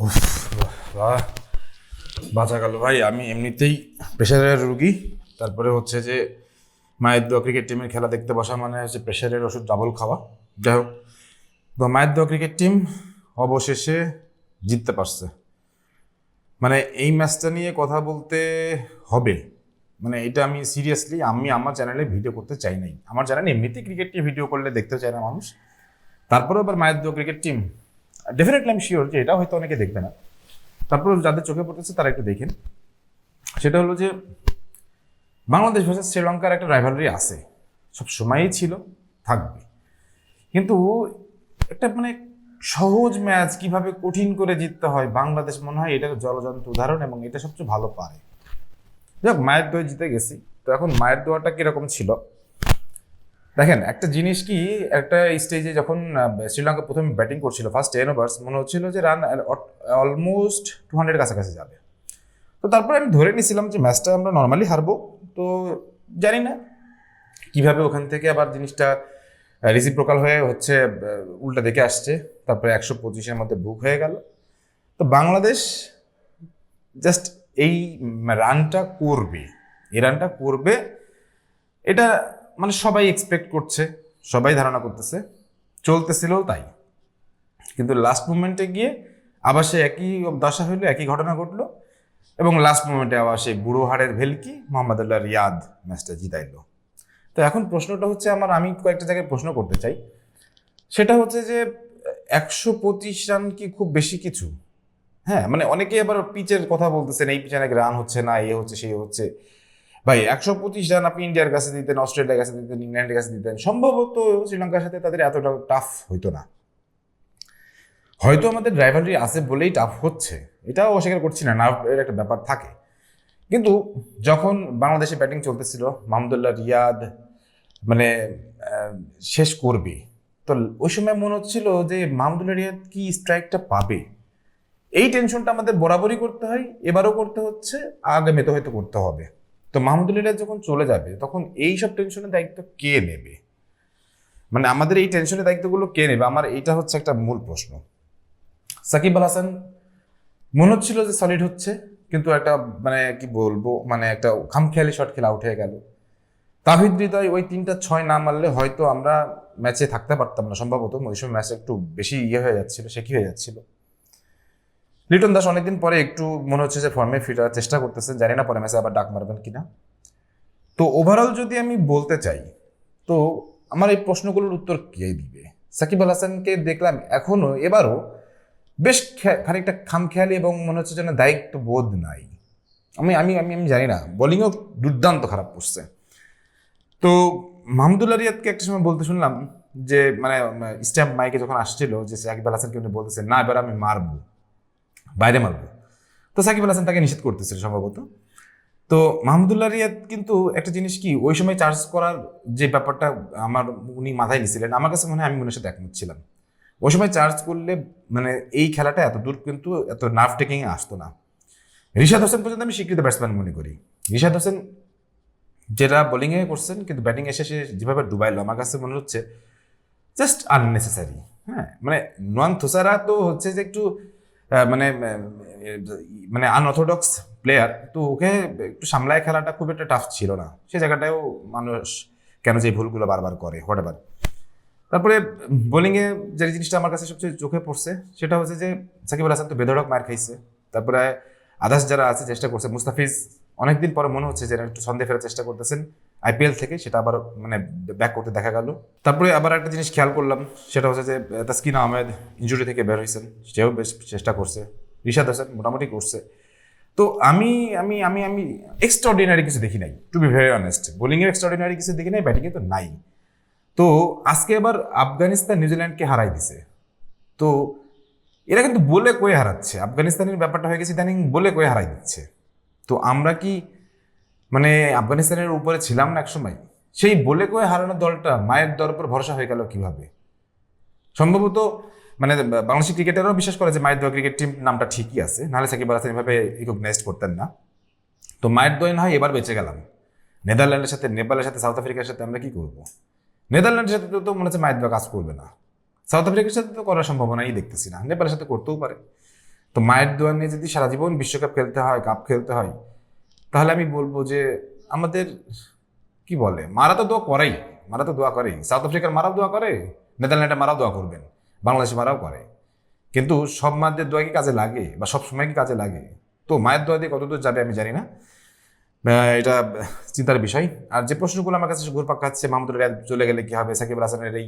বাহ, বাঁচা গেল ভাই আমি এমনিতেই প্রেশারের রুগী। তারপরে হচ্ছে যে মায়ের দোয়া ক্রিকেট টিমের খেলা দেখতে বসা মানে হচ্ছে প্রেশারের ওষুধ ডাবল খাওয়া। যাই হোক তো মায়ের দোয়া ক্রিকেট টিম অবশেষে জিততে পারছে। মানে এই ম্যাচটা নিয়ে কথা বলতে হবে। মানে এটা আমি সিরিয়াসলি আমি আমার চ্যানেলে ভিডিও করতে চাই নাই। আমার চ্যানেলে এমনিতেই ক্রিকেট নিয়ে ভিডিও করলে দেখতে চায় না মানুষ। তারপরেও আবার মায়ের দোয়া ক্রিকেট টিম ডেফিনেটলি আমি শিওর যে এটা হয়তো অনেকে দেখবে না। তারপর যাদের চোখে পড়তেছে, তারা একটু দেখেন। সেটা হলো যে, বাংলাদেশ ভার্সেস শ্রীলঙ্কার একটা রাইভালরি আছে। সব সময়ই ছিল, থাকবে। কিন্তু একটা মানে সহজ ম্যাচ কীভাবে কঠিন করে জিততে হয়, বাংলাদেশ মনে হয় এটা জলজন্ত উদাহরণ এবং এটা সবচেয়ে ভালো পারে। যাক, মায়ের দোয়া জিতে গেছি। তো এখন মায়ের দোয়াটা কীরকম ছিল? দেখেন, একটা জিনিস কি, একটা স্টেজে যখন শ্রীলঙ্কা প্রথমে ব্যাটিং করছিল ফার্স্ট টেন ওভার্স মনে হচ্ছিল যে রান অলমোস্ট টু হান্ড্রেড কাছাকাছি যাবে। তো তারপরে আমি ধরে নিয়েছিলাম যে ম্যাচটা আমরা নর্মালি হারবো। তো জানি না, কীভাবে ওখান থেকে আবার জিনিসটা রিসিভ রিসিপ্রোকাল হয়ে হচ্ছে উল্টা দিকে আসছে। তারপরে একশো পঁচিশের মধ্যে বুক হয়ে গেল। তো বাংলাদেশ জাস্ট এই রানটা করবে। এই রানটা করবে, এটা মানে সবাই এক্সপেক্ট করছে, সবাই ধারণা করতেছে, চলতেছিল তাই। কিন্তু লাস্ট মুমেন্টে গিয়ে আবার সে একই দশা হইল, একই ঘটনা ঘটলো এবং লাস্ট মোমেন্টে আবার সেই বুড়ো হাড়ের ভেলকি মোহাম্মদুল্লাহ রিয়াদ ম্যাচটা জিতাইলো। তো এখন প্রশ্নটা হচ্ছে আমার, আমি কয়েকটা জায়গায় প্রশ্ন করতে চাই। সেটা হচ্ছে যে একশো পঁচিশ রান কি খুব বেশি কিছু? হ্যাঁ মানে অনেকে আবার পিচের কথা বলতেছেন, এই পিচে নাকি রান হচ্ছে না, এ হচ্ছে সেই হচ্ছে। ভাই, একশো পঁচিশ রান আপনি ইন্ডিয়ার কাছে দিতেন, অস্ট্রেলিয়ার কাছে দিতেন, ইংল্যান্ডের কাছে দিতেন, সম্ভবত শ্রীলঙ্কার সাথে তাদের এতটা টাফ হইতো না। হয়তো আমাদের ড্রাইভারটি আছে বলেই টাফ হচ্ছে, এটাও অস্বীকার করছি না এর একটা ব্যাপার থাকে। কিন্তু যখন বাংলাদেশে ব্যাটিং চলতেছিল, মাহমুদুল্লাহ রিয়াদ মানে শেষ করবে, তো ওই সময় মনে হচ্ছিল যে মাহমুদুল্লাহ রিয়াদ কি স্ট্রাইকটা পাবে? এই টেনশনটা আমাদের বরাবরই করতে হয়, এবারও করতে হচ্ছে, আগামীতে হয়তো করতে হবে। তো মাহমুদুল্লাহ যখন চলে যাবে, তখন এই সব টেনশনের দায়িত্ব কে নেবে? মানে আমাদের এই টেনশনের দায়িত্বগুলো কে নেবে? আমার এইটা হচ্ছে একটা মূল প্রশ্ন। সাকিব আল হাসান, মনে হচ্ছিল যে সলিড হচ্ছে, কিন্তু একটা মানে কি বলব মানে একটা খামখেয়ালি শট খেলে আউট হয়ে গেল। তাহিদ হৃদয় ওই তিনটা ছয় না মারলে হয়তো আমরা ম্যাচে থাকতে পারতাম না। সম্ভবত ওই সময় ম্যাচ একটু বেশি ইয়ে হয়ে যাচ্ছিল সে কি হয়ে যাচ্ছিল। লিটন দাস অনেকদিন পরে একটু মনে হচ্ছে যে ফর্মে ফিরার চেষ্টা করতেছেন জানি না পরে ম্যাচে আবার ডাক মারবেন কিনা। তো ওভারঅল যদি আমি বলতে চাই, তো আমার এই প্রশ্নগুলোর উত্তর কে দিবে? সাকিব আল হাসানকে দেখলাম এখনও, এবারও বেশ খানিকটা খামখেয়ালি এবং মনে হচ্ছে যেন দায়িত্ব বোধ নাই। আমি আমি আমি আমি জানি না বোলিংও দুর্দান্ত খারাপ করছে। তো মাহমুদুল্লাহ রিয়াদকে একটা সময় বলতে শুনলাম যে মানে স্ট্যাম্প মাইকে যখন আসছিল যে সাকিব আল হাসানকে উনি বলতেছে, না, এবার আমি মারবো। বাইরে মারবো। তো সাকিব আল হাসান তাকে নিষেধ করতেছিল সম্ভবত। তো মাহমুদুল্লাহ রিয়াদ কিন্তু একটা জিনিস কি, ওই সময় চার্জ করার যে ব্যাপারটা আমার উনি মাথায় নিছিলেন, আমার কাছে মনে হয় আমি মনে সাথে একমত ছিলাম। ওই সময় চার্জ করলে মানে এই খেলাটা এত দূর কিন্তু এত নার্ভ টেকিংয়ে আসতো না। রিশাদ হোসেন পর্যন্ত আমি স্বীকৃত ব্যাটসম্যান মনে করি। রিশাদ হোসেন যেটা বোলিংয়ে করছেন, কিন্তু ব্যাটিং এসে সে যেভাবে ডুবাইলো, আমার কাছে মনে হচ্ছে জাস্ট আননেসেসারি হ্যাঁ মানে নোয়ান থোসারা তো হচ্ছে যে একটু মানে মানে আনঅর্থোডক্স প্লেয়ার তো ওকে একটু সামলায় খেলাটা খুব একটা টাফ ছিল না। সে জায়গাটাও মানুষ কেন যে ভুলগুলো বারবার করে হোয়াট এভার তারপরে বোলিংয়ে যে জিনিসটা আমার কাছে সবচেয়ে চোখে পড়ছে, সেটা হচ্ছে যে সাকিব আল হাসান তো বেধড়ক মার খাইছে। তারপরে আদার্স যারা আছে, চেষ্টা করছে, মুস্তাফিজ, অনেকদিন পরে মনে হচ্ছে যে একটু সন্দেহ ফেরার চেষ্টা করতেছেন। আইপিএল থেকে, সেটা আবার মানে ব্যাক করতে দেখা গেল। তারপরে আবার একটা জিনিস খেয়াল করলাম, সেটা হচ্ছে যে তাসকিন আহমেদ ইঞ্জুরি থেকে বের হয়েছেন, সেও বেশ চেষ্টা করছে। রিশাদ হাসান মোটামুটি করছে। তো আমি আমি আমি আমি এক্সট্রাঅর্ডিনারি কিছু দেখি নাই টু বি ভেরি অনেস্ট বোলিংয়ের এক্সট্রাঅর্ডিনারি কিছু দেখি নাই ব্যাটিংয়ে তো নাই। তো আজকে আবার আফগানিস্তান নিউজিল্যান্ডকে হারাই দিছে। তো এরা কিন্তু বলে কয়ে হারাচ্ছে? আফগানিস্তানের ব্যাপারটা হয়ে গেছে, ইদানিং বলে কয়ে হারাই দিচ্ছে? তো আমরা কি মানে আফগানিস্তানের উপরে ছিলাম না একসময়, সেই বলে কয়ে হারানো দলটা মায়ের দর উপর ভরসা হয়ে গেল কীভাবে? সম্ভবত মানে বাংলাদেশি ক্রিকেটারও বিশ্বাস করে যে মায়ের দোয়া ক্রিকেট টিম নামটা ঠিকই আছে, নাহলে সাকিব আল হাসান এভাবে রিকগনাইজ করতেন না। তো মায়ের দোয় না হয় এবার বেঁচে গেলাম। নেদারল্যান্ডের সাথে, নেপালের সাথে, সাউথ আফ্রিকার সাথে আমরা কী করব? নেদারল্যান্ডের সাথে তো মনে হচ্ছে মায়ের দোয়া কাজ করবে না। সাউথ আফ্রিকার সাথে তো করার সম্ভাবনাই দেখতেছি না। নেপালের সাথে করতেও পারে। তো মায়ের দোয়া নিয়ে যদি সারা জীবন বিশ্বকাপ খেলতে হয় কাপ খেলতে হয় তাহলে আমি বলব যে আমাদের, কি বলে, মারা তো দোয়া করেই, মারা তো দোয়া করেই। সাউথ আফ্রিকার মারাও দোয়া করে নেদারল্যান্ডে মারাও দোয়া করবেন বাংলাদেশে মারাও করে। কিন্তু সব মাদের দোয়া কি কাজে লাগে বা সব সময় কি কাজে লাগে? তো মায়ের দোয়া দিয়ে কতদূর যাবে আমি জানি না। এটা চিন্তার বিষয়। আর যে প্রশ্নগুলো আমার কাছে ঘুরপাক খাচ্ছে মাহমুদুল রিয়াদ চলে গেলে কি হবে, সাকিব হাসানের এই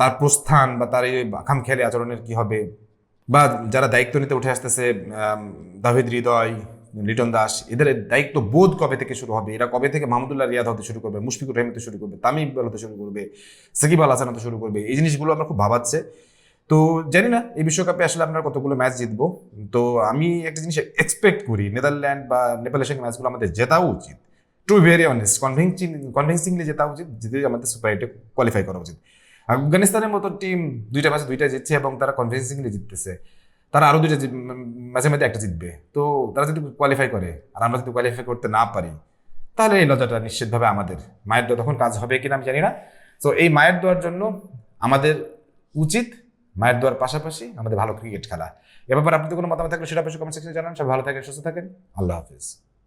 তার প্রস্থান বা তার এই খাম খেলে আচরণের কি হবে? বা যারা দায়িত্ব নিতে উঠে আসতেছে দাভিদ হৃদয় লিটন দাস এদের দায়িত্ব বোধ কবে থেকে শুরু হবে? এরা কবে থেকে মাহমুদুল্লাহ রিয়াদ হতে শুরু করবে, মুশফিকুর রহিম হতে শুরু করবে, তামিম ইকবাল হতে শুরু করবে, সাকিব আল হাসান হতে শুরু করবে, এই জিনিসগুলো আমার খুব ভাবাচ্ছে। তো জানি না, এই বিশ্বকাপে আসলে আমরা কতগুলো ম্যাচ জিতবো। তো আমি একটা জিনিস এক্সপেক্ট করি, নেদারল্যান্ড বা নেপালের সঙ্গে ম্যাচগুলো আমাদের জেতাও উচিত। To very honest convincing convincingly জেতা উচিত, জিতে আমাদের সুপার এইটে কোয়ালিফাই করা উচিত। আফগানিস্তানের মতো টিম দুইটা ম্যাচে দুইটা জিতছে এবং তারা কনভিন্সিংলি জিততেছে। তারা আরও দুইটা মাঝে মাঝে একটা জিতবে। তো তারা যদি কোয়ালিফাই করে, আর আমরা যদি কোয়ালিফাই করতে না পারি, তাহলে এই লজ্জাটা নিশ্চিতভাবে আমাদের মায়ের দোয়া তখন কাজ হবে কিনা আমি জানি না। তো এই মায়ের দোয়ার জন্য আমাদের উচিত মায়ের দোয়ার পাশাপাশি আমাদের ভালো ক্রিকেট খেলা। এ ব্যাপারে আপনাদের কোনো মতামত থাকলে সেটা অবশ্যই কমেন্ট সেকশনে জানান। সব ভালো থাকেন, সুস্থ থাকেন। আল্লাহ হাফিজ।